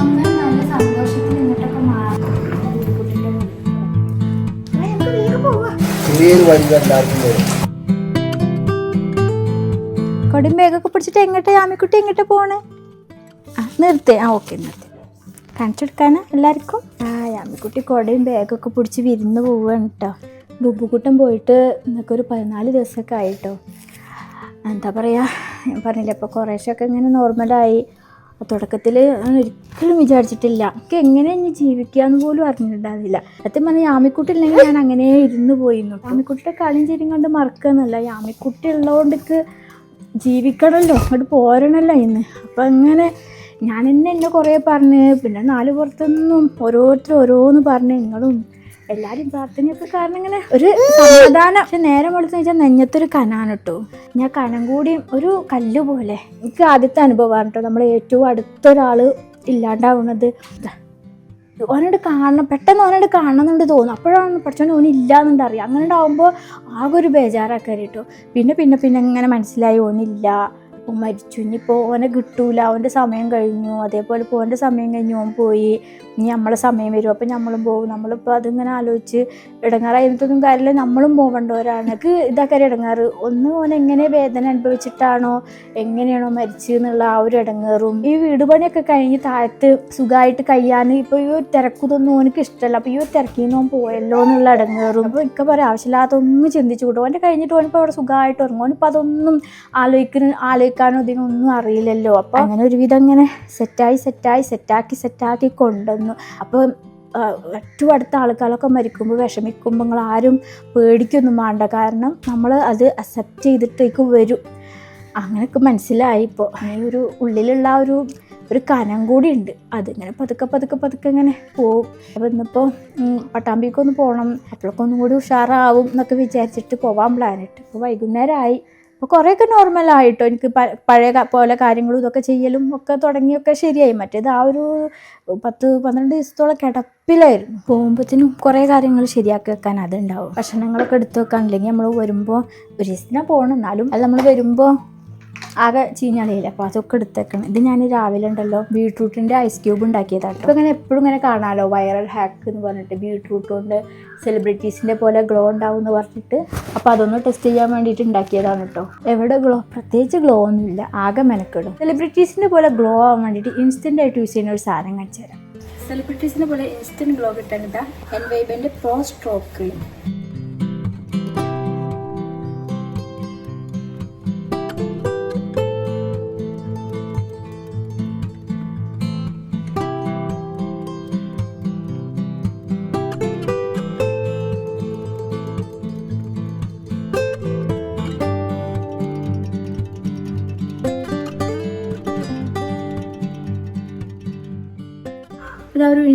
അമ്മ നല്ല സന്തോഷത്തിൽ മാറി കൊടിയും ബാഗൊക്കെ പിടിച്ചിട്ട് എങ്ങോട്ട് ആമിക്കുട്ടി എങ്ങോട്ട് പോണേ? ആ നിർത്തി. ആ ഓക്കെ നിർത്തി. കാണിച്ചെടുക്കാനാ എല്ലാവർക്കും? ആ ആമിക്കുട്ടി കൊടയും ബാഗൊക്കെ പിടിച്ച് വിരുന്ന് പോവുകയാണ് കേട്ടോ ബുബുക്കുട്ടൻ പോയിട്ട് ഇന്നൊക്കെ ഒരു പതിനാല് ദിവസമൊക്കെ ആയിട്ടോ. എന്താ പറയുക ഞാൻ പറഞ്ഞില്ല അപ്പോൾ കുറേശ്ശൊക്കെ ഇങ്ങനെ നോർമലായി തുടക്കത്തിൽ ഒരിക്കലും വിചാരിച്ചിട്ടില്ല. എനിക്ക് എങ്ങനെ ഇനി ജീവിക്കാന്ന് പോലും അറിഞ്ഞിട്ടുണ്ടായിരുന്നില്ല. സത്യം പറഞ്ഞാൽ യാമിക്കുട്ടി ഇല്ലെങ്കിൽ ഞാൻ അങ്ങനെ ഇരുന്ന് പോയിരുന്നു. യാമിക്കുട്ടിയുടെ കളിയും ചിരിയും കണ്ട് മറക്കുകയെന്നല്ല യാമിക്കുട്ടി ഉള്ളതുകൊണ്ട് ജീവിക്കണമല്ലോ അങ്ങോട്ട് പോരണമല്ലോ ഇന്ന്. അപ്പം അങ്ങനെ ഞാൻ എന്നെ എന്നെ കുറേ പറഞ്ഞ് പിന്നെ നാല് പുറത്തുനിന്നും ഓരോരുത്തരും ഓരോന്ന് പറഞ്ഞ് നിങ്ങളും എല്ലാവരും പ്രാർത്ഥനയൊക്കെ കാരണം ഇങ്ങനെ ഒരു സമാധാനം. പക്ഷെ നേരെ വെളുത്ത് വെച്ചാൽ നെഞ്ഞത്തൊരു കനാണ് കേട്ടോ ഞാൻ കനം കൂടി ഒരു കല്ല് പോലെ. എനിക്ക് ആദ്യത്തെ അനുഭവമാണ് കേട്ടോ നമ്മൾ ഏറ്റവും അടുത്തൊരാൾ ഇല്ലാണ്ടാവുന്നത്. ഓനോട് കാണണം. പെട്ടെന്ന് ഓനോട് കാണണമെന്നുണ്ട് തോന്നും അപ്പോഴാണ് പഠിച്ചോണ്ട് ഓന് ഇല്ലാന്നുണ്ട് അറിയാം. അങ്ങനെ ഉണ്ടാവുമ്പോൾ ആകെ ഒരു ബേജാറാക്കാരി കേട്ടോ പിന്നെ പിന്നെ പിന്നെ ഇങ്ങനെ മനസ്സിലായി. ഓനില്ല. ഓൻ മരിച്ചു. ഇനിയിപ്പോൾ ഓനെ കിട്ടൂല. അവന്റെ സമയം കഴിഞ്ഞു. അതേപോലെ ഇപ്പോൾ ഓന്റെ സമയം കഴിഞ്ഞു. ഓൻ പോയി. ഇനി നമ്മളെ സമയം വരും. അപ്പം നമ്മളും പോകും നമ്മളിപ്പോൾ അതിങ്ങനെ ആലോചിച്ച് ഇടങ്ങാറായിരുന്നിട്ടൊന്നും കാര്യമില്ല. നമ്മളും പോകേണ്ടവരാണ് എനിക്ക് ഇതാക്കാരി ഇടങ്ങാറ്. ഒന്ന് ഓൻ എങ്ങനെ വേദന അനുഭവിച്ചിട്ടാണോ എങ്ങനെയാണോ മരിച്ചു എന്നുള്ള ആ ഒരു ഇടങ്ങേറും. ഈ വീട് പണിയൊക്കെ കഴിഞ്ഞ് താഴത്ത് സുഖമായിട്ട് കഴിയാൻ ഇപ്പോൾ ഈ ഒരു തിരക്കുതൊന്നും ഓനക്ക് ഇഷ്ടമല്ല. അപ്പോൾ ഈ ഒരു തിരക്കിൽ നിന്ന് ഓൻ പോയല്ലോ എന്നുള്ള ഇടങ്ങേറും. അപ്പോൾ ഇക്ക പറയാം ആവശ്യമില്ലാത്തൊന്നും ചിന്തിച്ചു കൂട്ടും. ഓന്റെ കഴിഞ്ഞിട്ട് ഓനിപ്പോൾ അവിടെ സുഖമായിട്ട് ഉറങ്ങും. ഓനിപ്പോൾ അതൊന്നും ആലോചിക്കുന്ന ആലോചിക്കാനോ ഇതിനൊന്നും അറിയില്ലല്ലോ. അപ്പോൾ അങ്ങനെ ഒരുവിധം ഇങ്ങനെ സെറ്റായി സെറ്റായി സെറ്റാക്കി സെറ്റാക്കി കൊണ്ടുവന്നു. അപ്പോൾ ഏറ്റവും അടുത്ത ആൾക്കാരൊക്കെ മരിക്കുമ്പോൾ വിഷമിക്കുമ്പോൾ നിങ്ങൾ ആരും പേടിക്കൊന്നും വേണ്ട കാരണം നമ്മൾ അത് അക്സെപ്റ്റ് ചെയ്തിട്ടേക്ക് വരും. അങ്ങനെയൊക്കെ മനസ്സിലായി ഇപ്പോൾ ഈ ഒരു ഉള്ളിലുള്ള ഒരു ഒരു കനം കൂടി ഉണ്ട്. അതിങ്ങനെ പതുക്കെ പതുക്കെ പതുക്കെ ഇങ്ങനെ പോവും അപ്പോൾ ഇന്നിപ്പോൾ പട്ടാമ്പിക്കൊന്ന് പോകണം അപ്പോഴൊക്കെ ഒന്നും കൂടി ഉഷാറാവും എന്നൊക്കെ വിചാരിച്ചിട്ട് പോവാൻ പ്ലാനിട്ട് ഇപ്പോൾ വൈകുന്നേരമായി അപ്പോൾ കുറേയൊക്കെ നോർമലായിട്ടോ എനിക്ക് പഴയ പോലെ കാര്യങ്ങളും ഇതൊക്കെ ചെയ്യലും ഒക്കെ തുടങ്ങിയൊക്കെ ശരിയായി. മറ്റേത് ആ ഒരു പത്ത് പന്ത്രണ്ട് ദിവസത്തോളം കിടപ്പിലായിരുന്നു. പോകുമ്പോഴത്തേനും കുറേ കാര്യങ്ങൾ ശരിയാക്കി വെക്കാൻ അതുണ്ടാവും. ഭക്ഷണങ്ങളൊക്കെ എടുത്തു വെക്കാൻ. അല്ലെങ്കിൽ നമ്മൾ വരുമ്പോൾ ഒരു ദിവസത്തിനാണ് പോകണം എന്നാലും അത് നമ്മൾ വരുമ്പോൾ ആകെ ചീഞ്ഞളിയില്ല? അപ്പോൾ അതൊക്കെ എടുത്തേക്കണം. ഇത് ഞാൻ രാവിലെ ഉണ്ടല്ലോ ബീട്രൂട്ടിന്റെ ഐസ് ക്യൂബ് ഉണ്ടാക്കിയതാണ് അപ്പോൾ ഇങ്ങനെ എപ്പോഴും ഇങ്ങനെ കാണാമല്ലോ വൈറൽ ഹാക്ക് എന്ന് പറഞ്ഞിട്ട് ബീട്രൂട്ട് കൊണ്ട് സെലിബ്രിറ്റീസിന്റെ പോലെ ഗ്ലോ ഉണ്ടാവും എന്ന് പറഞ്ഞിട്ട്. അപ്പോൾ അതൊന്ന് ടെസ്റ്റ് ചെയ്യാൻ വേണ്ടിയിട്ട് ഉണ്ടാക്കിയതാണ് കേട്ടോ എവിടെ ഗ്ലോ പ്രത്യേകിച്ച് ഗ്ലോ ഒന്നുമില്ല ആകെ മെനക്കെടും. സെലിബ്രിറ്റീസിന്റെ പോലെ ഗ്ലോ ആവാൻ വേണ്ടിയിട്ട് ഇൻസ്റ്റന്റ് ആയിട്ട് യൂസ് ചെയ്യുന്ന ഒരു സാധനം കാണിച്ചു തരാം സെലിബ്രിറ്റീസിനെ പോലെ ഇൻസ്റ്റന്റ് ഗ്ലോ കിട്ടാൻ N വൈബിന്റെ pro stroke cream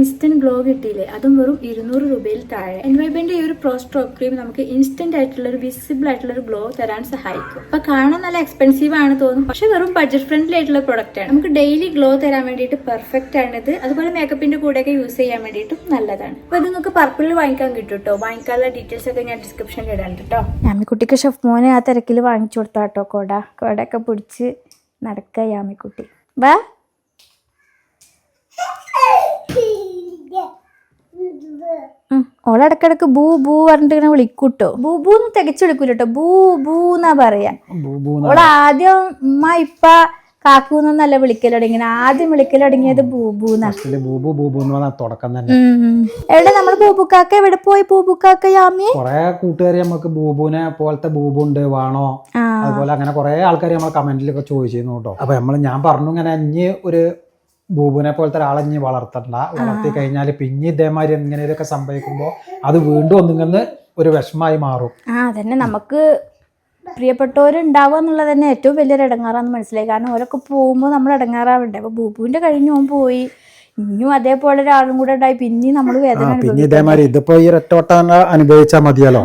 instant glow കിട്ടിയില്ലേ? അതും വെറും ഇരുന്നൂറ് രൂപയിൽ താഴെ. എൻവൈബിന്റെ ഈ ഒരു പ്രോ സ്ട്രോക്ക് ക്രീം നമുക്ക് ഇൻസ്റ്റന്റ് ആയിട്ടുള്ള ഒരു വിസിബിൾ ആയിട്ടുള്ള ഒരു ഗ്ലോ തരാൻ സഹായിക്കും. അപ്പൊ കാണാൻ നല്ല എക്സ്പെൻസീവ് ആണ് തോന്നും പക്ഷെ വെറും ബഡ്ജറ്റ് ഫ്രണ്ട്ലി ആയിട്ടുള്ള പ്രൊഡക്റ്റ് ആണ്. നമുക്ക് ഡെയിലി ഗ്ലോ തരാൻ വേണ്ടിയിട്ട് പെർഫെക്റ്റ് ആണ് ഇത്. അതുപോലെ മേക്കപ്പിന്റെ കൂടെയൊക്കെ യൂസ് ചെയ്യാൻ വേണ്ടിയിട്ടും നല്ലതാണ്. അപ്പൊ ഇത് നിങ്ങൾക്ക് പർപ്പിളിൽ വാങ്ങിക്കാൻ കിട്ടും കേട്ടോ വാങ്ങിക്കാനുള്ള ഡീറ്റെയിൽസ് ഒക്കെ ഞാൻ ഡിസ്ക്രിപ്ഷനിൽ ഇടാൻ കേട്ടോ യാമിക്കുട്ടിക്ക് ഷെഫ് മോനെ ആ തിരക്കിൽ വാങ്ങിച്ചു കൊടുത്താ കേട്ടോ കോട. കോടയൊക്കെ പിടിച്ച് നടക്കുക യാമിക്കുട്ടി. വാ. ഓളിടക്കിടക്ക് ബൂ ബൂ പറഞ്ഞിട്ട് ഇങ്ങനെ വിളിക്കൂട്ടോ. ബൂ ബൂ എന്ന് തികച്ചെടുക്കൂല കേട്ടോ ബൂ ബൂ എന്നാ പറയാ. ഓൾ ആദ്യം ഉമ്മ ഇപ്പ കാക്കൂന്നല്ല വിളിക്കൽ ആദ്യം വിളിക്കലടങ്ങിയത് ബൂബൂന്നാ ബൂബു ബൂബു എന്ന് പറഞ്ഞ തുടക്കം തന്നെ. എവിടെ നമ്മൾ ബൂബുക്കാക്ക? എവിടെ പോയി ബൂബുക്കാക്ക യാമി? കൊറേ കൂട്ടുകാർ നമുക്ക് ബൂബുനെ പോലത്തെ ബൂബു ഉണ്ട് വേണോ? അതുപോലെ അങ്ങനെ കൊറേ ആൾക്കാർ നമ്മളെ കമന്റിലൊക്കെ ചോദിച്ചിരുന്നു കേട്ടോ. അപ്പൊ നമ്മൾ ഞാൻ പറഞ്ഞു ഇങ്ങനെ ഇഞ്ഞ് ഒരു ബൂബുനെ പോലത്തെ ഒരാളെ ഇനി വളർത്തണ്ട. വളർത്തി കഴിഞ്ഞാൽ പിന്നെ ഇതേമാതിരി ഇങ്ങനെയൊക്കെ സംഭവിക്കുമ്പോൾ അത് വീണ്ടും ഒന്നിങ്ങനെ ഒരു വിഷമായി മാറും. ആ അതന്നെ നമുക്ക് പ്രിയപ്പെട്ടവരുണ്ടാവുക എന്നുള്ളത് തന്നെ ഏറ്റവും വലിയൊരു ഇടങ്ങാറാന്ന് മനസ്സിലായി. കാരണം ഓരൊക്കെ പോകുമ്പോൾ നമ്മൾ ഇടങ്ങാറാവണ്ടേ? അപ്പോൾ ബൂബുവിന്റെ കഴിഞ്ഞ് ഓൻ പോയി. ഇനിയും അതേപോലെ ഒരാളും കൂടെ ഉണ്ടായി. പിന്നെയും നമ്മൾ വേദന പിന്നെ ഇതേമാതിരി ഇതിപ്പോ ഈ ഒറ്റവട്ടം അനുഭവിച്ചാൽ മതിയല്ലോ.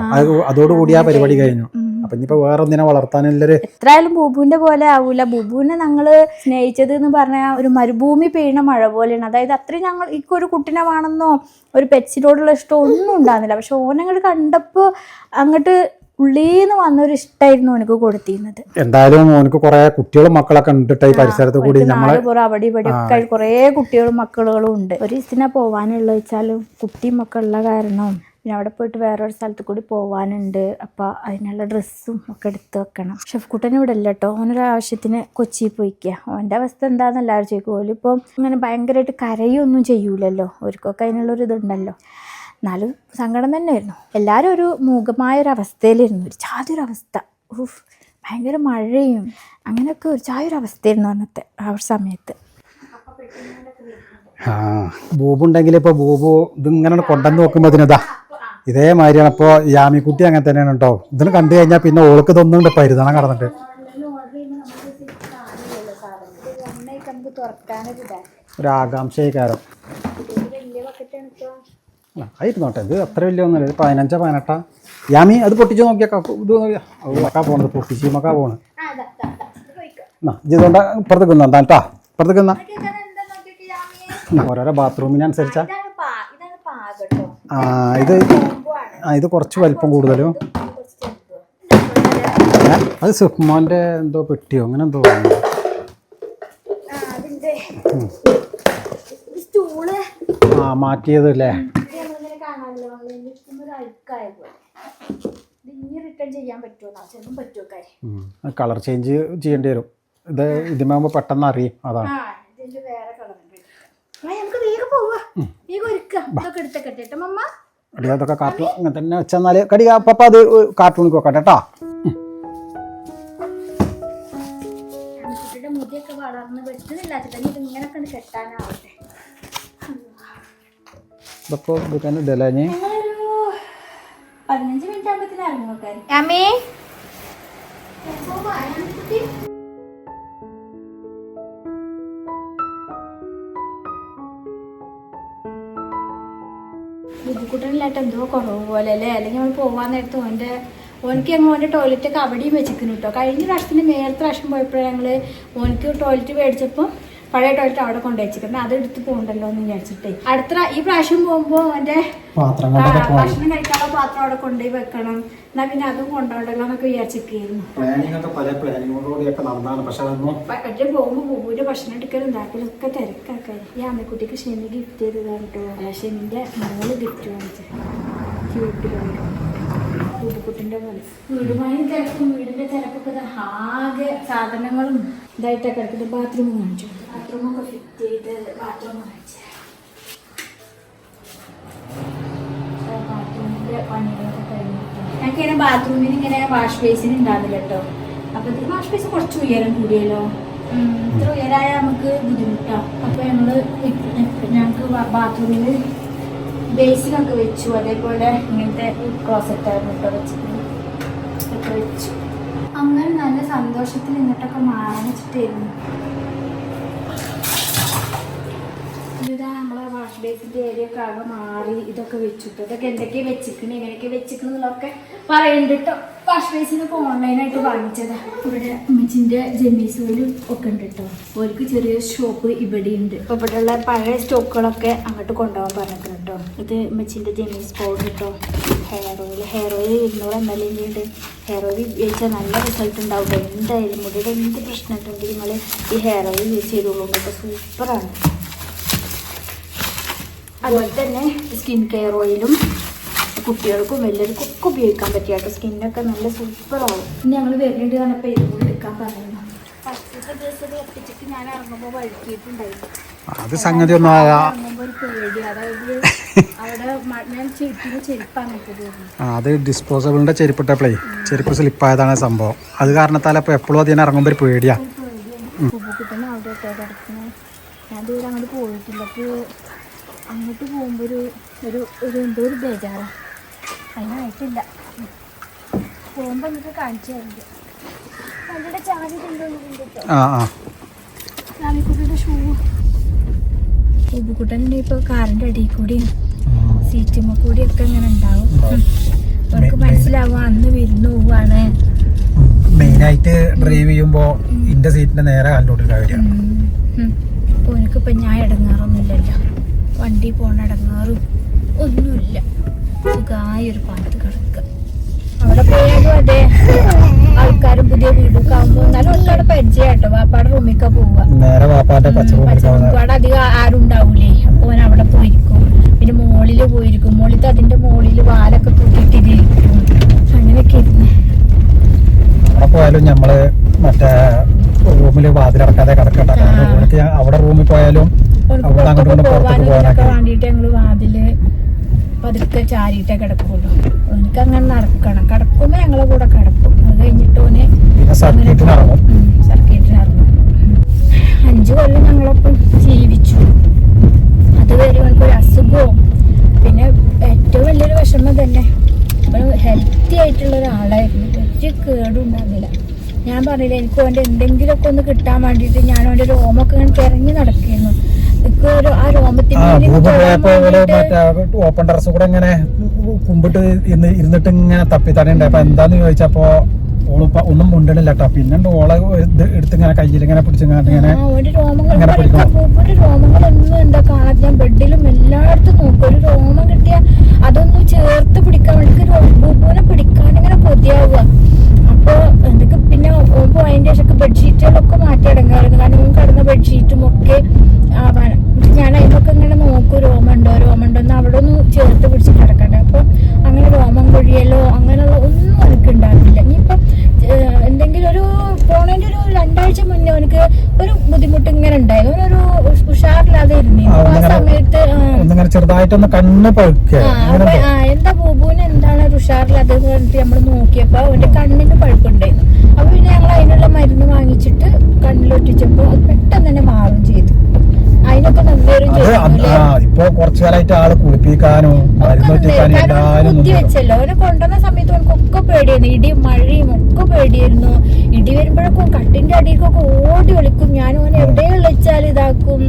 അതോടുകൂടി ആ പരിപാടി കഴിഞ്ഞു. അപ്പൊ ഇനിയിപ്പോ വേറെ ഒന്നിനെ വളർത്താനുള്ളൊരു എത്രയായാലും ബുബുവിന്റെ പോലെ ആവൂല. ബുബുവിനെ ഞങ്ങൾ സ്നേഹിച്ചത് എന്ന് പറഞ്ഞാൽ ഒരു മരുഭൂമി പെയ്യുന്ന മഴ പോലെയാണ്. അതായത് അത്രയും ഞങ്ങൾ ഇക്ക ഒരു കുട്ടിനെ വേണമെന്നോ ഒരു പെറ്റ്സിനോടുള്ള ഇഷ്ടം ഒന്നും ഉണ്ടാകുന്നില്ല പക്ഷെ ഓനങ്ങൾ കണ്ടപ്പോൾ അങ്ങോട്ട് ഉള്ളീന്ന് വന്നൊരു ഇഷ്ടമായിരുന്നു എനിക്ക് കൊടുത്തിരുന്നത്. എന്തായാലും ഓനക്ക് കുറെ കുട്ടികളും മക്കളൊക്കെ ഉണ്ട് ഈ പരിസരത്ത് കൂടി നമ്മളെ അവിടെ ഇവിടെ ഒക്കെ കുറേ കുട്ടികളും മക്കളുകളും ഉണ്ട് ഒരു ദിവസത്തിനാ പോവാനുള്ള വെച്ചാലും കുട്ടിയും മക്കളുള്ള കാരണം പിന്നെ അവിടെ പോയിട്ട് വേറൊരു സ്ഥലത്ത് കൂടി പോവാനുണ്ട്. അപ്പോൾ അതിനുള്ള ഡ്രസ്സും ഒക്കെ എടുത്ത് വെക്കണം. ഷെഫ്കുട്ടൻ ഇവിടെ അല്ല കേട്ടോ ഓനൊരു ആവശ്യത്തിന് കൊച്ചിയിൽ പോയിക്കുക ഓന്റെ അവസ്ഥ എന്താണെന്ന് എല്ലാവരും ചോദിക്കും ഓലിപ്പോൾ ഇങ്ങനെ ഭയങ്കരമായിട്ട് കരയൊന്നും ചെയ്യൂലല്ലോ. അവർക്കൊക്കെ അതിനുള്ളൊരു ഇതുണ്ടല്ലോ. എന്നാലും സങ്കടം തന്നെയായിരുന്നു. എല്ലാവരും ഒരു മൂകമായ ഒരു ചാതൊരവസ്ഥ. ഭയങ്കര മഴയും അങ്ങനെയൊക്കെ ഒരു ചായൊരവസ്ഥയായിരുന്നു അന്നത്തെ ആ ഒരു സമയത്ത്. ആ ബോബുണ്ടെങ്കിൽ ഇപ്പൊ ബൂബു ഇതിങ്ങനെ കൊണ്ടുവന്ന് നോക്കുമ്പോ ഇതിനിതാ ഇതേമാതിരിയാണ് ഇപ്പോൾ യാമിക്കുട്ടി അങ്ങനെ തന്നെയാണ് കേട്ടോ. ഇതിന് കണ്ടു കഴിഞ്ഞാൽ പിന്നെ ഓൾക്ക് ഇതൊന്നും പരുതണം കടന്നിട്ട്. ഒരു ആകാംക്ഷക്കാരം ആയിരുന്നോട്ടെ ഇത് അത്ര വലിയ ഒന്നുമില്ല ഇത് പതിനഞ്ചോ പതിനെട്ടാ. യാമി അത് പൊട്ടിച്ച് നോക്കിയാക്കാ ഇത് പോണത് പൊട്ടിച്ച് മക്കാ പോണ് എന്നാ ഇതുകൊണ്ട് ഇപ്പുറത്തേക്ക് നിന്നാ കേട്ടാ ഇപ്പുറത്തേക്ക് നിന്നാ. ഓരോരോ ബാത്റൂമിനനുസരിച്ചാ ഇത് ആ ഇത് കുറച്ച് വലിപ്പം കൂടുതലും? അത് സുഹ്മാന്റെ എന്തോ പെട്ടിയോ? അങ്ങനെ എന്തോ ആ മാറ്റിയത് അല്ലേ? കളർ ചേഞ്ച് ചെയ്യേണ്ടി വരും. ഇത് ഇതിമാകുമ്പോൾ പെട്ടെന്ന് അറിയും. അതാണ്. വേറെ കളർ നമുക്ക് വേഗം പോവാ. വേഗം ഒരുക്കാം ഇതൊക്കെ എടുത്തേക്കട്ടെ മമ്മ. അടി അതൊക്കെ കാർട്ടൂൺ അങ്ങനെ തന്നെ വെച്ചാൽ കടി പപ്പ അത് കാർട്ടൂണിക്ക് വെക്കട്ടെ കേട്ടോ. മുടിയൊക്കെ വളർന്ന് വെട്ടുന്നില്ലാച്ചിട്ട് ഇത് ഇങ്ങനൊക്കെ ഒന്ന് കെട്ടാനാവട്ടെ. ഇതൊക്കെ ഇത് തന്നെ ഇതല്ലേ ഇനി ഞങ്ങളൊരു പതിനഞ്ച് മിനിറ്റ് ആകുമ്പത്തിന് ഇറങ്ങും അമ്മേ. ബുദ്ധിമുട്ടില്ലാട്ട് എന്തോ കുറവ് പോലെ അല്ലേ അല്ലെങ്കിൽ നമ്മൾ പോകാൻ നേരത്ത് ഓന്റെ ഓനക്ക് ഞങ്ങൾ ഓന്റെ ടോയ്ലറ്റൊക്കെ അവിടെയും വെച്ചിരിക്കുന്നു കേട്ടോ കഴിഞ്ഞ പ്രാവശ്യത്തിന് മേലത്തെ പ്രാവശ്യം പോയപ്പോഴാണ് ഞങ്ങൾ ഓനക്ക് ടോയ്ലറ്റ് മേടിച്ചപ്പോൾ പഴയ ടോയ്ലറ്റ് അവിടെ കൊണ്ടു വെച്ചിരിക്കുന്നത്. അതെടുത്ത് പോകണ്ടല്ലോ എന്ന് വിചാരിച്ചിട്ടേ. അടുത്ത ഈ പ്രാവശ്യം പോകുമ്പോൾ അവന്റെ ഭക്ഷണം കഴിക്കാനുള്ള പാത്രം അവിടെ കൊണ്ടുപോയി വെക്കണം. എന്നാ പിന്നെ അതും കൊണ്ടുപോകണ്ടല്ലോ എന്നൊക്കെ വിചാരിച്ചിരിക്കുന്നു പക്ഷെ പോകുമ്പോൾ ബൂബുവിന്റെ ഭക്ഷണം എടുക്കലും ഉണ്ടാക്കലൊക്കെ തിരക്കാക്കാൻ ഈ അമ്മക്കുട്ടിക്ക് ഷെമി ഗിഫ്റ്റ് ചെയ്തതാണ് കേട്ടോ ഷെമിന്റെ മൂന്ന് ഗിഫ്റ്റ് വാങ്ങിച്ചത് പോലെ വീടുമായി തിരക്കും വീടിന്റെ തിരക്കൊക്കെ ദാ ആകെ സാധനങ്ങളും ഇതായിട്ടൊക്കെ കിടക്കുന്നത് ബാത്റൂം കാണിച്ചു. ബാത്റൂമൊക്കെ ഫിറ്റ് ചെയ്ത് ബാത്റൂം കാണിച്ചു ബാത്റൂമിന്റെ പണികളൊക്കെ കഴിഞ്ഞിട്ട് ഞങ്ങൾക്ക് ഇങ്ങനെ ബാത്റൂമിന് ഇങ്ങനെ വാഷ് ബേസിൻ ഉണ്ടാവില്ല കേട്ടോ അപ്പൊ ഇത് വാഷ് ബേസ് കുറച്ച് ഉയരം കൂടിയല്ലോ ഇത്ര ഉയരായ നമുക്ക് ബുദ്ധിമുട്ടാണ് അപ്പൊ ഞങ്ങൾ ഞങ്ങൾക്ക് ബാത്റൂമിൽ ബേസിനൊക്കെ വെച്ചു അതേപോലെ ഇങ്ങനത്തെ ക്ലോസറ്റ് ആയിരുന്നു കേട്ടോ വെച്ചിട്ട് ഒക്കെ വെച്ചു അങ്ങനെ നല്ല സന്തോഷത്തിൽ ഇങ്ങോട്ടൊക്കെ മാറാൻ ഇതാ നമ്മളെ വാഷ് ബേസിന്റെ ഏരിയ ഒക്കെ ആകെ മാറി ഇതൊക്കെ വെച്ചിട്ട്. ഇതൊക്കെ എന്തൊക്കെ വെച്ചിക്കണ്? എങ്ങനെയൊക്കെ വെച്ചിക്കണെന്നുള്ളതൊക്കെ പറയുന്നുണ്ട് കേട്ടോ വാഷ് ബേസിനൊക്കെ ഓൺലൈനായിട്ട് വാങ്ങിച്ചതാ. ഇവിടെ അമ്മച്ചിന്റെ ജമീസോയിലും ഒക്കെ ഉണ്ട് കേട്ടോ ഓർക്ക് ചെറിയ ഷോപ്പ് ഇവിടെ ഉണ്ട് അപ്പൊ ഇവിടെയുള്ള പഴയ സ്റ്റോക്കുകളൊക്കെ അങ്ങോട്ട് കൊണ്ടുപോകാൻ പറഞ്ഞിട്ടുണ്ട് കേട്ടോ ഇത് അമ്മച്ചിന്റെ ജമീസ് പൗഡർ കേട്ടോ ഹെയർ ഓയിൽ ഹെയർ ഓയിൽ ഇരുന്നൂറ് എം എൽ ഉണ്ട് ഹെയർ ഓയിൽ ഉപയോഗിച്ചാൽ നല്ല റിസൾട്ട് ഉണ്ടാവും. എന്തായാലും മുടിയുടെ എന്ത് പ്രശ്നം ഉണ്ടെങ്കിൽ നിങ്ങൾ ഈ ഹെയർ ഓയിൽ യൂസ് ചെയ്തോളൂ. കേട്ടോ സൂപ്പറാണ് അതുപോലെ തന്നെ സ്കിൻ കെയർ ഓയിലും കുട്ടികൾക്കും വലിയവർക്കും ഒക്കെ ഉപയോഗിക്കാൻ പറ്റിയ കേട്ടോ സ്കിന്നൊക്കെ നല്ല സൂപ്പറാവും ഇനി ഞങ്ങൾ വരുന്നുണ്ട് പറഞ്ഞപ്പോൾ ഇത് കൂടി എടുക്കാൻ പറയുന്നു ഫസ്റ്റത്തെ ദിവസം ഇത് എത്തിച്ചിട്ട് ഞാൻ ഇറങ്ങുമ്പോൾ വഴുക്കിയിട്ടുണ്ടായിരുന്നു. അത് സംഗതി ഒന്നും ആകാ. അത് ഡിസ്പോസബിളിന്റെ ചെരുപ്പിട്ടപ്പോഴേ ചെരുപ്പ് സ്ലിപ്പായതാണ് സംഭവം. അത് കാരണത്താൽ അപ്പോൾ എപ്പോഴും അതിനെ ഇറങ്ങുമ്പോൾ ഒരു പേടിയാ. ഞാൻ ദൂരം അങ്ങോട്ട് പോയിട്ടില്ല. അങ്ങോട്ട് പോകുമ്പോൾ ഒരു ഒരു ഒരു എന്തോ ഒരു ബേജാറാണ് അതിനായിട്ടില്ല. പോകുമ്പോൾ എന്നിട്ട് കാണിച്ചു തരുന്നുണ്ട് വണ്ടിയുടെ ചാവി കൊണ്ടുവന്നിട്ടുണ്ട് രാവിക്കുട്ടിയുടെ ഷൂ. ഉബുക്കുട്ടന്റെ ഇപ്പോൾ കാറിന്റെ അടിയിൽ കൂടിയും സീറ്റുമ്മ കൂടിയൊക്കെ ഇങ്ങനെ ഉണ്ടാവും. അവർക്ക് മനസ്സിലാവും അന്ന് വിരുന്ന് പോവാണ്. മെയിനായിട്ട് ഡ്രൈവ് ചെയ്യുമ്പോൾ ഇന്റെ സീറ്റിന്റെ നേരെ കണ്ടോട്ടില്ല ഇപ്പൊ എനിക്കിപ്പോൾ ഞാൻ ഇടങ്ങാറൊന്നുമില്ലല്ലോ. വണ്ടി പോണ ഇടങ്ങാറും ഒന്നുമില്ല സുഖമായൊരു പാത്ത് കിടക്കുക. അവിടെ പോയാലും അതെ. ആൾക്കാരും പുതിയ വീടൊക്കെ ആകുമ്പോൾ എന്നാലും ആൾക്കാരുടെ പരിചയമായിട്ടോ വാപ്പാടെ റൂമിലൊക്കെ പച്ചമുമ്പാട് അധികം ആരും ഉണ്ടാവൂലേ. അപ്പൊ ഓൻ അവിടെ പോയിരിക്കും. പിന്നെ മോളിൽ പോയിരിക്കും. മോളിത്ത് അതിന്റെ മോളിൽ വാലൊക്കെ തൂക്കിയിട്ടിരിക്കും. അങ്ങനെയൊക്കെ ഇരുന്ന് അവിടെ പോയാലും ഞമ്മൾ മറ്റേ റൂമിൽ വാതിലടക്കാതെ കിടക്കട്ടെ അവിടെ റൂമിൽ പോയാലും വേണ്ടിയിട്ട് ഞങ്ങൾ വാതിൽ പതുക്കെ ചാരിയിട്ടേ കിടക്കുള്ളൂ. എനിക്ക് അങ്ങനെ നടക്കണം. കിടക്കുമ്പോ ഞങ്ങളെ കൂടെ കിടക്കും. അത് കഴിഞ്ഞിട്ട് ഓന് സർക്കിട്ടിനിറങ്ങും അഞ്ചു കൊല്ലം ഞങ്ങളൊപ്പം ജീവിച്ചു. അതുവരെ അവൾക്ക് ഒരു അസുഖവും പിന്നെ ഏറ്റവും വലിയൊരു വിഷമം തന്നെ ഹെൽത്തി ആയിട്ടുള്ള ഒരാളായിരുന്നു. ഒരു കേടും ഉണ്ടാകില്ല ഞാൻ പറഞ്ഞില്ല എനിക്ക് അവന്റെ എന്തെങ്കിലുമൊക്കെ ഒന്ന് കിട്ടാൻ വേണ്ടിയിട്ട് ഞാൻ അവന്റെ രോമൊക്കെ ഇങ്ങനെ തിരഞ്ഞു നടക്കുന്നു ഒരു ആ രോമത്തിന് ഓപ്പൺ ടെറസ് കൂടെ ഇങ്ങനെ കുമ്പിട്ട് ഇരുന്നിട്ട് ഇങ്ങനെ തപ്പി തടയുണ്ട് അപ്പൊ എന്താന്ന് ചോദിച്ചപ്പോ ഓളിപ്പോ ഒന്നും മുണ്ടണില്ല കേട്ടോ പിന്നെ ഓളെ ഇത് എടുത്ത് ഇങ്ങനെ കയ്യിൽ ഇങ്ങനെ പിടിച്ചിങ്ങനെ ഇങ്ങനെ ഇങ്ങനെ പിടിക്കണം. രോമങ്ങളൊന്നും എന്താ ഞാൻ ബെഡിലും എല്ലായിടത്തും നോക്കും. ഒരു രോമം കിട്ടിയ അതൊന്നും ചേർത്ത് പിടിക്കാൻ വേണ്ടി പൂപ്പൂനെ പിടിക്കാൻ ഇങ്ങനെ കൊതിയാവുക അപ്പൊ എന്തൊക്കെ പിന്നെ പോയതിന്റെ ശേഷം ബെഡ്ഷീറ്റുകളൊക്കെ മാറ്റി അടങ്ങാറുണ്ട് കാരണം കിടന്ന ബെഡ്ഷീറ്റും ഒക്കെ ഞാൻ അതിനൊക്കെ ഇങ്ങനെ നോക്കും. രോമുണ്ടോ രോമുണ്ടോ എന്ന് അവിടെ ഒന്ന് ചേർത്ത് പിടിച്ച് കിടക്കണ്ടേ അപ്പൊ അങ്ങനെ രോമം കൊഴിയലോ അങ്ങനെയുള്ള ഒന്നും എനിക്ക് ഉണ്ടാവില്ല ഇനിയിപ്പം ഏഹ്, എന്തെങ്കിലും ഒരു പോണതിന്റെ ഒരു രണ്ടാഴ്ച മുന്നേ എനിക്ക് ഒരു ബുദ്ധിമുട്ട് ഇങ്ങനെ ഉണ്ടായി ഒരു ഉഷാറില്ലാതെ ഇരുന്നു ആ, ആ ഒന്നിങ്ങനെ- സമയത്ത് ആ, ഒന്നിങ്ങനെ ചെറുതായിട്ടൊന്ന് കണ്ണ് പഴുക്കുക എന്താ. ബോബുവിന് എന്താണ് ഉഷാറില്ലാതെ പറഞ്ഞിട്ട് നമ്മൾ നോക്കിയപ്പോ അവന്റെ കണ്ണിന് പഴുപ്പുണ്ടായിരുന്നു. അപ്പൊ പിന്നെ ഞങ്ങൾ അതിനുള്ള മരുന്ന് വാങ്ങിച്ചിട്ട് കണ്ണിലൊട്ടിച്ചപ്പോ അത് പെട്ടെന്ന് തന്നെ മാറും ചെയ്തു. അതിനൊക്കെ നല്ലൊരു ഇപ്പൊ കുറച്ചു കാലമായിട്ട് ആൾ കുളിപ്പിക്കാനും മരുന്ന് ഒറ്റിക്കാനും എല്ലാരും ബുദ്ധി വെച്ചല്ലോ. അവനെ കൊണ്ടുവന്ന സമയത്ത് അവനക്കൊക്കെ പേടിയായിരുന്നു. ഇടിയും മഴയും ഒക്കെ പേടിയായിരുന്നു. ഇടി വരുമ്പോഴൊക്കെ കട്ടിന്റെ അടിയിലേക്കൊക്കെ ഓടി ഒളിക്കും. ഞാൻ ഓനെ എവിടെ വിളിച്ചാൽ ഇതാക്കും.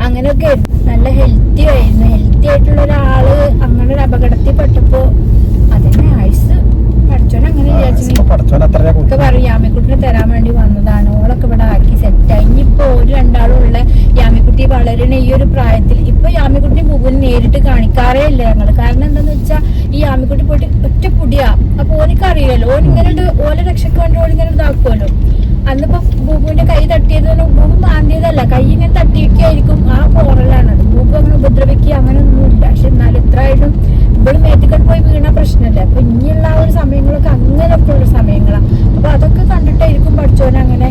അങ്ങനെയൊക്കെ. നല്ല ഹെൽത്തി ആയിരുന്നു ഹെൽത്തി ആയിട്ടുള്ള ഒരാൾ അങ്ങനെ ഒരു അപകടത്തിൽ പെട്ടപ്പോ പഠിച്ചോൻ അങ്ങനെ വിചാരിച്ചു പറയും യാമിക്കുട്ടിനെ തരാൻ വേണ്ടി വന്നതാണ്. ഓളൊക്കെ ഇവിടെ ആക്കി സെറ്റായി ഇനിയിപ്പോ ഒരു രണ്ടാളും ഉള്ള യാമിക്കുട്ടി വളരണ ഈ ഒരു പ്രായത്തിൽ ഇപ്പൊ യാമിക്കുട്ടി ബുബുവിനെ നേരിട്ട് കാണിക്കാറേ ഇല്ല ഞങ്ങൾ കാരണം എന്താന്ന് വെച്ചാ ഈ യാമിക്കുട്ടി പോയിട്ട് ഒറ്റ പൊടിയാ. അപ്പൊ ഓനക്ക് അറിയാലോ ഓൻ ഇങ്ങനെ ഓല രക്ഷക്ക് വേണ്ടി ഓളിങ്ങനെ ഇതാക്കുമല്ലോ അന്നിപ്പോ ബുബുവിന്റെ കൈ തട്ടിയത് ബുബു മാന്തിയതല്ല കൈ ഇങ്ങനെ തട്ടിയൊക്കെയായിരിക്കും ആ പോറലാണത് ബൂബു അങ്ങനെ ഉപദ്രവിക്കുക അങ്ങനെ ഒന്നുമില്ല പക്ഷെ എന്നാലും എത്രയായാലും ഇവിടെ മേത്തിക്കട്ട് പോയി വീണ പ്രശ്നമല്ല അപ്പൊ ഇനിയുള്ള ആ ഒരു സമയങ്ങളൊക്കെ അങ്ങനെയൊക്കെ ഉള്ള സമയങ്ങളാണ് അപ്പൊ അതൊക്കെ കണ്ടിട്ടായിരിക്കും പഠിച്ചോനെ അങ്ങനെ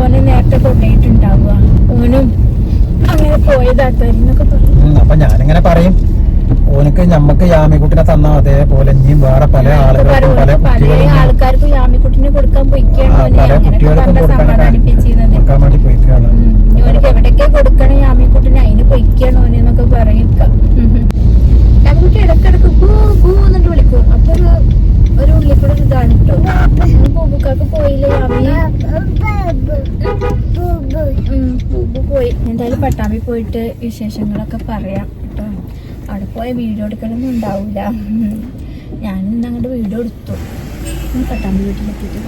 ഓനെ നേരത്തെ കൊണ്ടുപോയിട്ടുണ്ടാവുക ഓനും അങ്ങനെ പോയതാട്ടോന്നൊക്കെ പറഞ്ഞു. ഉം, അപ്പൊ ഞാനിങ്ങനെ പറയും ഓനക്ക് ഞമ്മക്ക് യാമിക്കുട്ടിനെ തന്ന അതേപോലെ ഇനിയും വേറെ പല ആളുകൾക്കും പല ആൾക്കാർക്കും യാമിക്കുട്ടിനെ കൊടുക്കാൻ പല കുട്ടികൾക്കും പറഞ്ഞ കൊടുക്കാൻ വേണ്ടി പോയിക്കാണ്. ഓനക്ക് എവിടേക്ക് കൊടുക്കണം യാമിക്കുട്ടിനെ അതിന് പൊയ്ക്കാണ് ഓനെന്നൊക്കെ പറയുക. യാമിക്കുട്ടി ഇടക്കിടക്ക് വിളിക്കും. അപ്പൊ ഒരു ഒരു ഉള്ളിക്കൂടെ ഒരു ഇതാണ് കേട്ടോ ബൂബുക്കാക്ക് പോയില്ലേ യാമി ഉം, പോയി. എന്തായാലും പട്ടാമ്പി പോയിട്ട് വിശേഷങ്ങളൊക്കെ പറയാം കേട്ടോ. അവിടെ പോയ വീഡിയോ എടുക്കണമെന്നും ഉണ്ടാവില്ല ഞാൻ ഇന്ന് അങ്ങോട്ട് വീഡിയോ എടുത്തു. പട്ടാമ്പി വീട്ടിലെത്തിയിട്ട്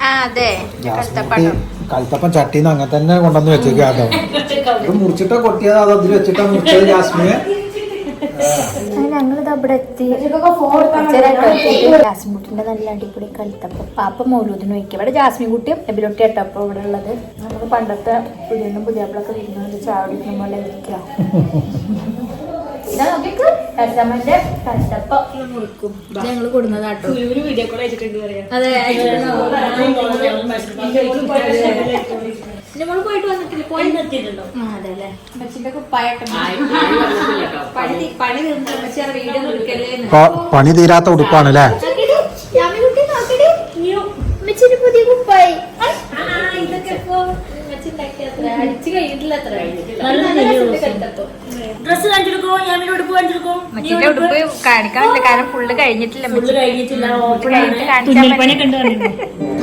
ആ അതെ. കൽത്തപ്പം ചട്ടിന്ന് അങ്ങനെ തന്നെ കൊണ്ടുവന്ന് വെച്ചേക്കാട്ടോ ഇത് മുറിച്ചിട്ടാ കൊട്ടിയത് അത് അതിൽ വെച്ചിട്ടാ മുറിച്ചത് ജാസ്മിന്? ഞങ്ങളിത് അവിടെ എത്തി. ജാസ്മിൻ കുട്ടിന്റെ നല്ല അടിപൊളി കലുത്തപ്പം പാപ്പ മൗലൂദിന് വയ്ക്കും. ഇവിടെ ജാസ്മിൻ കുട്ടിയും എബിലൊട്ടി കേട്ടപ്പോ ഇവിടെ ഉള്ളത്. നമുക്ക് പണ്ടത്തെ പുതിയ പുതിയ വരുന്നത് ചാവടിക്കുന്ന പോലെ ഇരിക്കുക ഇതാ നോക്കിക്ക് ഞങ്ങൾ അതെ നമ്മൾ പോയിട്ട് വന്നിട്ടില്ല പോയി ആ, അതെ അല്ലേ അമ്മച്ചിന്റെ കുപ്പായൊക്കെ പണി പണി അമ്മച്ചി വീഡിയോ എടുക്കല്ലേ പണി തീരാത്ത ഉടുപ്പാണ് അല്ലേ യാമികുട്ടി നോക്കടി അമ്മച്ചിന്റെ പുതിയ കുപ്പായി ഇതൊക്കെ ഇപ്പൊ അമ്മച്ചി ഉണ്ടാക്കിയത്ര അടിച്ചു കഴിഞ്ഞിട്ടില്ല അത്ര ഡ്രസ് കാണിച്ചെടുക്കോ ഞാൻ ഉടുപ്പ് കാണിച്ചെടുക്കോ അമ്മച്ചിന്റെ ഉടുപ്പ് കാണിക്കാറില്ല. കാരണം ഫുള്ള് കഴിഞ്ഞിട്ടില്ല. ഫുള്ള് കഴിഞ്ഞിട്ടില്ല.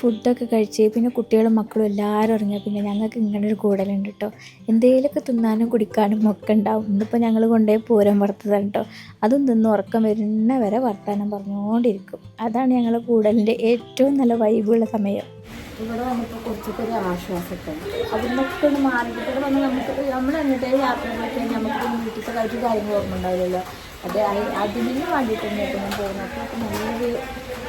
ഫുഡൊക്കെ കഴിച്ച് പിന്നെ കുട്ടികളും മക്കളും എല്ലാവരും ഇറങ്ങിയാൽ പിന്നെ ഞങ്ങൾക്ക് ഇങ്ങനെ ഒരു കൂടലുണ്ട് കേട്ടോ. എന്തെങ്കിലുമൊക്കെ തിന്നാനും കുടിക്കാനും ഒക്കെ ഉണ്ടാവും. ഇന്നിപ്പോൾ ഞങ്ങൾ കൊണ്ടുപോയി പൂരം വറുത്തതാണ് കേട്ടോ. അതും തിന്ന് ഉറക്കം വരുന്ന വരെ വർത്തമാനം പറഞ്ഞുകൊണ്ടിരിക്കും അതാണ് ഞങ്ങൾ കൂടലിന്റെ ഏറ്റവും നല്ല വൈബുള്ള സമയം. ഇവിടെ വന്നപ്പോൾ കുറച്ചൊക്കെ ഒരു ആശ്വാസമൊക്കെ അതിനൊക്കെ ഒന്ന് മാറിയിട്ട് വന്ന് നമുക്ക് നമ്മൾ എന്നിട്ടേ യാത്രകളൊക്കെ നമുക്ക് വീട്ടിലത്തെ കാര്യം കാര്യങ്ങൾ ഓർമ്മ ഉണ്ടാവില്ലല്ലോ. അത് അതിന് വേണ്ടിയിട്ട് പോകുന്നത് അപ്പോൾ നല്ലൊരു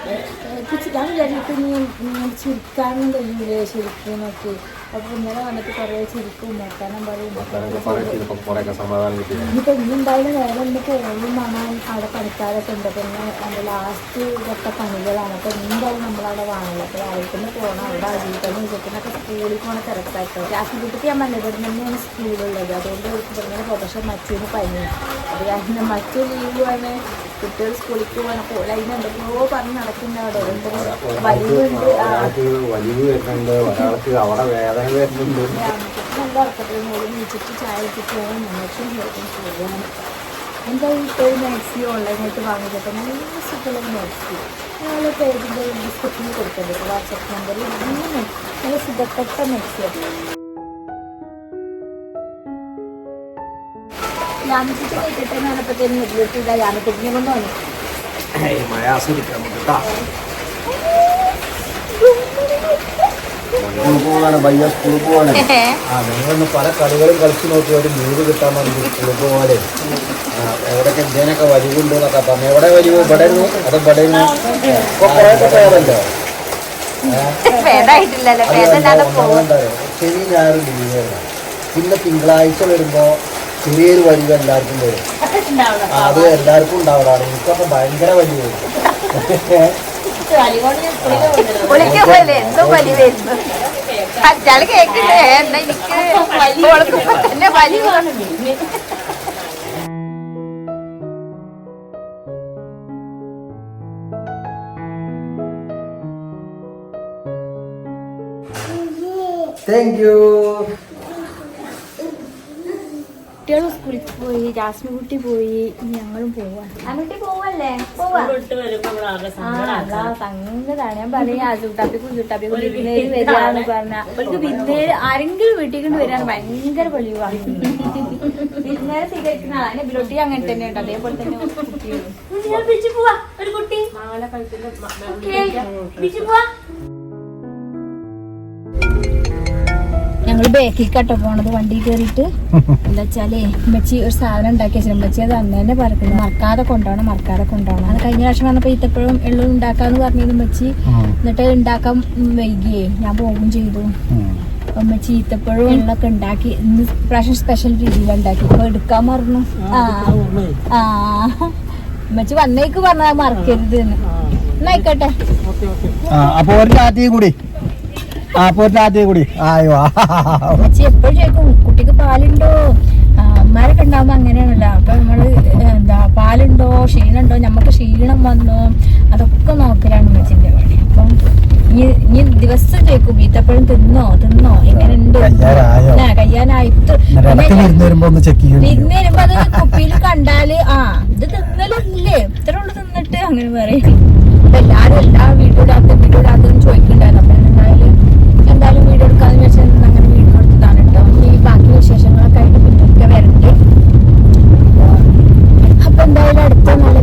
ഞാൻ ഇനി ഇങ്ങനെ ചിരിക്കാനും കഴിയൂലേ ശരിക്കും നോക്കി. അപ്പൊ ഇന്നലെ വന്നിട്ട് കൊറേ ചിരിക്കും നോക്കാനും പറയും ഇനിയിപ്പോ സമാധാനം കിട്ടി ഇനിയിപ്പോൾ ഇനി എന്തായാലും വേറെ ഒന്ന് പോകും കാണാൻ അവിടെ പണിക്കാരൊക്കെ ഉണ്ട്. പിന്നെ എന്റെ ലാസ്റ്റ് ഇതൊക്കെ പണികളാണ്. അപ്പൊ എന്തായാലും നമ്മളവിടെ വാങ്ങില്ല അപ്പൊ രാവിലെ പോകണം അവിടെ അജീവിക്കാനും ഇരിക്കുന്നൊക്കെ സ്കൂളിൽ പോകണ തിരക്കായിട്ട് രാഷ്ട്രീയത്തിൽ ഞാൻ ഇവിടെ തന്നെയാണ് സ്കൂളുള്ളത്. അതുകൊണ്ട് ഇവർക്ക് പോകും പ്രൊഫഷൻ മറ്റൊരു പനി അത് കാരണം മറ്റു ലീവുമാണ് കുട്ടികൾ സ്കൂളിൽ പോകണം അതിന് എന്തൊക്കെയോ പറഞ്ഞ് നടക്കുന്ന അവിടെ. എന്തെങ്കിലും വലിവുണ്ട് ആ. ഒരാൾക്ക് വലിവ് വരുന്നുണ്ട് ഒരാൾക്ക് അവിടെ വേദന വരുന്നുണ്ട്. നല്ല ഉറക്കത്തിൽ മൂടി നീച്ചിട്ട് ചായ ഞങ്ങൾക്കും പോകാൻ എന്താ ഇപ്പോൾ മാക്സി ഓൺലൈനായിട്ട് വാങ്ങിച്ചപ്പോൾ നല്ല സുഖമുള്ള മാക്സി ഞങ്ങൾ പേരിന്റെ ഡിസ്ക്രിപ്ഷനിൽ കൊടുക്കുന്നുണ്ട് വാട്സപ്പ് നമ്പറിൽ ഇങ്ങനെ നല്ല സുഖപ്പെട്ട മാക്സിയാണ് കൊണ്ട് വന്നു. മഴ സ്കൂളിൽ സ്കൂളിൽ ആ നിങ്ങളൊന്ന് പല കളികളും കളിച്ചു നോക്കി ഒരു ലീവ് കിട്ടാൻ വേണ്ടി സ്കൂളിൽ പോകാതെ എവിടെയൊക്കെ ഇതിനൊക്കെ വലിവുണ്ട് എന്നൊക്കെ പറഞ്ഞു. എവിടെ വലിവ് ഇവിടെ അത് ഇവിടെ ഇപ്പൊ കുറേയൊക്കെ പേരുണ്ടോ ശനി ഞായറും ലീവായിരുന്നു പിന്നെ തിങ്കളാഴ്ച വരുമ്പോ ചെറിയൊരു വലിവ് എല്ലാവർക്കും വരും. അത് എല്ലാവർക്കും ഉണ്ടാവലാണ്. എനിക്കപ്പോ ഭയങ്കര വലിയ വരും. വിളിക്കുമ്പോലെ എന്തോ വലി വരുന്നു അച്ചാൾ കേക്കില്ലേ എന്നാ എനിക്ക് ഓൾക്ക് തന്നെ വലി താങ്ക് യു കുട്ടികൾ സ്കൂളിൽ പോയി ജാസ്മിൻ കുട്ടി പോയി ഞങ്ങളും പോവാ. കുട്ടി പോവല്ലേ? പോവാ. സങ്കടാണ്. ഞാൻ പറയാ ചുട്ടാപ്പി കുഞ്ഞുട്ടാപ്പി വിരുന്നേര് വരികയെന്ന് പറഞ്ഞ അവൾക്ക് വിരുന്നേര് ആരെങ്കിലും വീട്ടിൽ കൊണ്ട് വരികയാണ് ഭയങ്കര പൊളിവാണ് വിരുന്നേരെ സ്വീകരിക്കുന്ന ആളാണ് ബിലോട്ടി അങ്ങനെ തന്നെ ഉണ്ട് അതേപോലെ തന്നെ കുട്ടികളും. പോവാ. ഒരു കുട്ടി. പിടിച്ചു പോവാ. ഞങ്ങൾ ബേക്കിൽ കട്ട പോണത്. വണ്ടി കയറിയിട്ട് എന്താ വെച്ചാലേ ഉമ്മച്ചി ഒരു സാധനം ഉണ്ടാക്കി വെച്ചാൽ ഉമ്മച്ചി അത് അന്ന് തന്നെ പറഞ്ഞു മറക്കാതെ കൊണ്ടുപോകണം മറക്കാതെ കൊണ്ടുപോകണം. അത് കഴിഞ്ഞ പ്രാവശ്യം വന്നപ്പോൾ ഈത്തപ്പഴം എള്ളും ഉണ്ടാക്കാന്ന് പറഞ്ഞത് ഉമ്മച്ചി. എന്നിട്ട് ഉണ്ടാക്കാൻ വൈകിയേ ഞാൻ പോകും ചെയ്തു. അപ്പൊ ഉമ്മച്ചി ഈത്തപ്പഴവും എള്ളൊക്കെ ഉണ്ടാക്കി ഇന്ന് പ്രാവശ്യം സ്പെഷ്യൽ രീതിയിൽ ഉണ്ടാക്കി. ഇപ്പൊ എടുക്കാൻ മറന്നു ആ ഉമ്മച്ചി വന്നേക്ക് പറഞ്ഞാ മറക്കരുത് എന്ന്. എന്നായിക്കോട്ടെ അപ്പൊ ഒരു കൂടി. ആ പോയിട്ട് കൂടി. ആയോ കുട്ടിക്ക് പാലുണ്ടോ? അമ്മമാരൊക്കെ ഉണ്ടാവുമ്പോ അങ്ങനെയാണല്ലോ. അപ്പൊ നമ്മൾ എന്താ പാലുണ്ടോ? ക്ഷീണുണ്ടോ നമുക്ക് ക്ഷീണം വന്നോ? അതൊക്കെ നോക്കലാണ് അമ്മച്ചിന്റെ പണി. അപ്പൊ ഇനി ഇനി ദിവസം ചോദിക്കും ഈത്തപ്പഴം തിന്നോ? തിന്നോ? എങ്ങനെയുണ്ട്? കയ്യാനായിട്ട് പിന്നെ വരുമ്പോ അത് കുപ്പിയിൽ കണ്ടാൽ ആ ഇത് തിന്നലല്ലേ? ഇത്ര ഉള്ളു തിന്നിട്ട് അങ്ങനെ പറയും. എല്ലാരും എല്ലാ വീട്ടിലകത്തും വീട്ടിലകത്തും ചോദിക്കണ്ടായിരുന്നു. അപ്പൊ എന്തായാലും വീഡിയോ എടുക്കാന്ന് വെച്ചാൽ അങ്ങനെ വീഡിയോ എടുത്തതാണ് കേട്ടോ. ഇനി ബാക്കി വിശേഷങ്ങളൊക്കെ ആയിട്ട് പിന്നൊക്കെ വരട്ടെ. അപ്പൊ എന്തായാലും അടുത്ത നല്ല